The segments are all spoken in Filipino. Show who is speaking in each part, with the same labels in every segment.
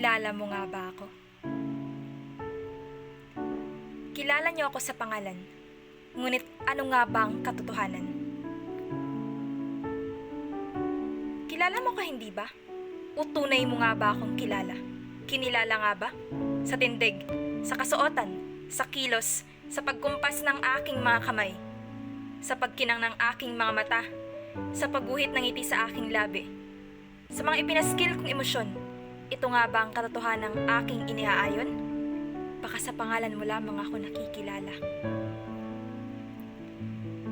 Speaker 1: Kilala mo nga ba ako? Kilala niyo ako sa pangalan. Ngunit ano nga ba ang katotohanan? Kilala mo ka hindi ba? O tunay mo nga ba akong kilala? Kinilala nga ba? Sa tindig, sa kasuotan, sa kilos, sa pagkumpas ng aking mga kamay, sa pagkinang ng aking mga mata, sa pagguhit ng ngiti sa aking labi, sa mga ipinaskil kong emosyon, ito nga ba ang katotohanan ng aking iniaayon? Baka sa pangalan mo lamang ako nakikilala.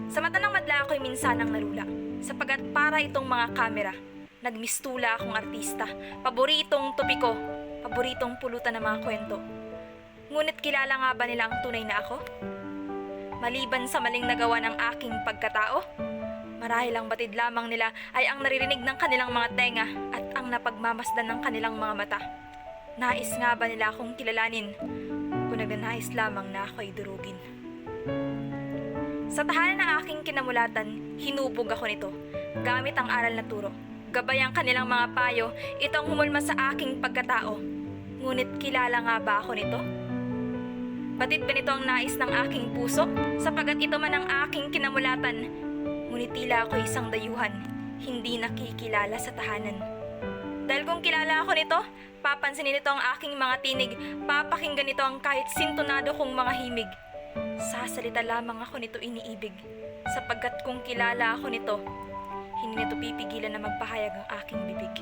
Speaker 1: Sa mata ng madla ako'y minsanang narula, sapagat para itong mga kamera, nagmistula akong artista, paboritong topiko, paboritong pulutan ng mga kwento. Ngunit kilala nga ba nila ang tunay na ako? Maliban sa maling nagawa ng aking pagkatao, marahil ang batid lamang nila ay ang naririnig ng kanilang mga tenga at ang napagmamasdan ng kanilang mga mata. Nais nga ba nila akong kilalanin kung nagnanais lamang na ako'y durugin? Sa tahanan ng aking kinamulatan, hinubog ako nito, gamit ang aral na turo. Gabay ang kanilang mga payo, itong humulma sa aking pagkatao. Ngunit kilala nga ba ako nito? Batid ba nito ang nais ng aking puso? Sapagat ito man ang aking kinamulatan, ngunit tila ako isang dayuhan, hindi nakikilala sa tahanan. Dahil kung kilala ako nito, papansinin nito ang aking mga tinig, papakinggan nito ang kahit sintonado kong mga himig. Sasalita lamang ako nito iniibig, sapagkat kung kilala ako nito, hindi nito pipigilan na magpahayag ang aking bibig.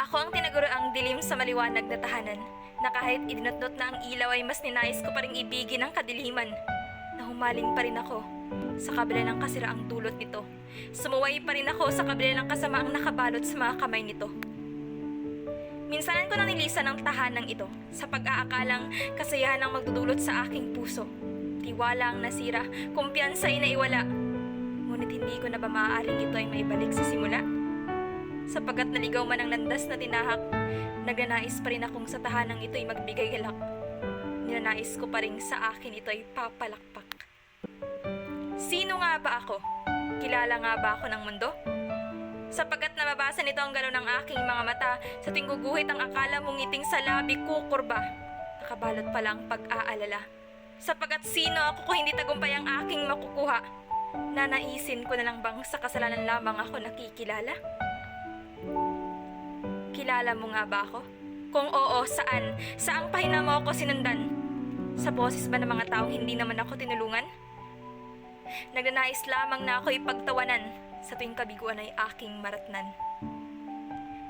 Speaker 1: Ako ang tinaguro ang dilim sa maliwanag na tahanan, na kahit idinotdot na ang ilaw ay mas ninais ko pa rin ibigin ang kadiliman, na humaling pa rin ako sa kabila ng kasiraang dulot nito. Sumuway pa rin ako sa kabila ng kasamaang nakabalot sa mga kamay nito. Minsanan ko nang nilisan ang tahanang ito sa pag-aakalang kasayahan ang magdudulot sa aking puso. Tiwala ang nasira, kumpiyansa ay naiwala. Ngunit hindi ko na ba maaaring ito ay maibalik sa simula? Sapagat naligaw man ang landas na tinahak, nagnanais pa rin akong sa tahanang ito ay magbigay galak. Ninanais ko pa rin sa akin ito ay papalakpak. Sino nga ba ako? Kilala nga ba ako ng mundo? Sapagat nababasa nito ang galaw ng aking mga mata sa tuwing guguhit ang akala mong ngiting sa labi kukurba. Nakabalot pala ang pag-aalala. Sapagat sino ako kung hindi tagumpay ang aking makukuha? Nanaisin ko na lang bang sa kasalanan lamang ako nakikilala? Kilala mo nga ba ako? Kung oo, saan? Saang pahina mo ako sinundan? Sa boses ba ng mga taong hindi naman ako tinulungan? Nagnanais lamang na ako ipagtawanan sa tuwing kabiguan ay aking maratnan.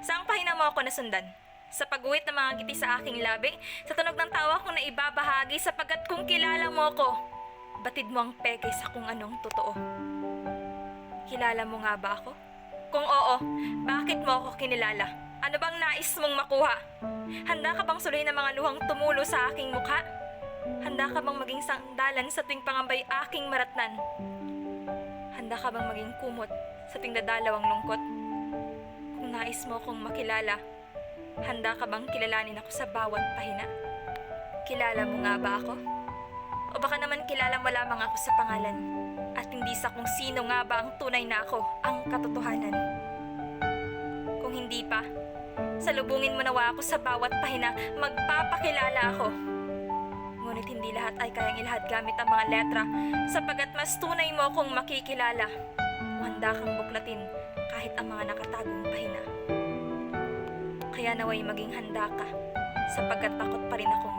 Speaker 1: Saang pahina mo ako nasundan? Sa pagguhit ng mga ngiti sa aking labi, sa tunog ng tawa kong naibabahagi sapagkat kung kilala mo ako, batid mo ang peke sa kung anong totoo. Kilala mo nga ba ako? Kung oo, bakit mo ako kinilala? Ano bang nais mong makuha? Handa ka bang suluhin ang mga luhang tumulo sa aking mukha? Handa ka bang maging sangdalan sa tuwing pangambay aking maratnan? Handa ka bang maging kumot sa tuwing dadalaw ang lungkot? Kung nais mo akong makilala, handa ka bang kilalanin ako sa bawat pahina? Kilala mo nga ba ako? O baka naman kilala mo lamang ako sa pangalan at hindi sa kung sino nga ba ang tunay na ako, ang katotohanan. Kung hindi pa, salubungin mo nawa ako sa bawat pahina, magpapakilala ako. Hindi lahat ay kayang ilahad gamit ang mga letra sapagat mas tunay mo akong makikilala. Handa kang buklatin kahit ang mga nakatagong pahina. Kaya naway maging handa ka sapagkat takot pa rin akong